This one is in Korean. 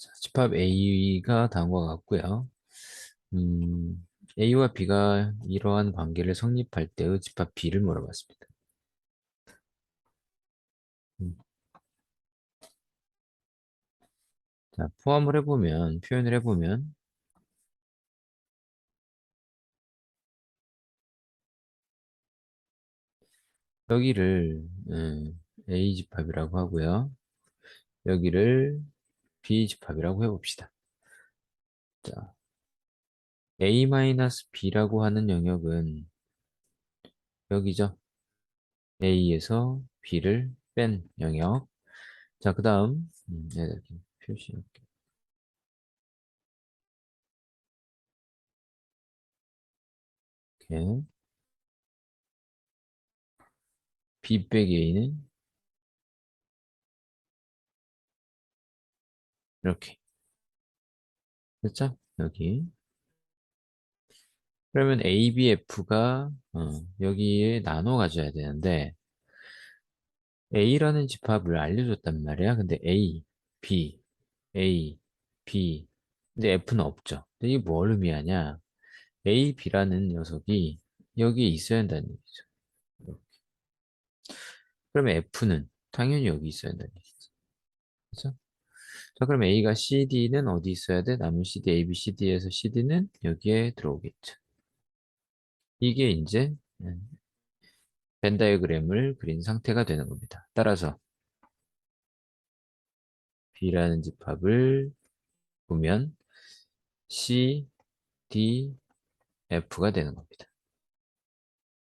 자, 집합 A가 다음과 같고요. 음, A와 B가 이러한 관계를 성립할 때의 집합 B를 물어봤습니다. 음. 자, 포함을 해보면, 표현을 해보면, 여기를 음, A 집합이라고 하고요. 여기를 B 집합이라고 해봅시다. 자, A-B라고 하는 영역은 여기죠. A에서 B를 뺀 영역. 자, 그 다음, 음, 네, 이렇게 표시할게요. 이렇게. B 빼기 A는 이렇게. 됐죠? 여기. 그러면 A, B, F가 어, 여기에 나눠 가져야 되는데 A라는 집합을 알려줬단 말이야. 근데 A, B, A, B. 근데 F는 없죠. 근데 이게 뭘 의미하냐? A, B라는 녀석이 여기에 있어야 한다는 얘기죠. 이렇게. 그러면 F는 당연히 여기 있어야 한다는 얘기죠. 그죠? 자, 그럼 A가 CD는 어디 있어야 돼? 남은 CD, A, B, CD에서 CD는 여기에 들어오겠죠. 이게 이제 음, 벤 다이어그램을 그린 상태가 되는 겁니다. 따라서 B라는 집합을 보면 C, D, F가 되는 겁니다.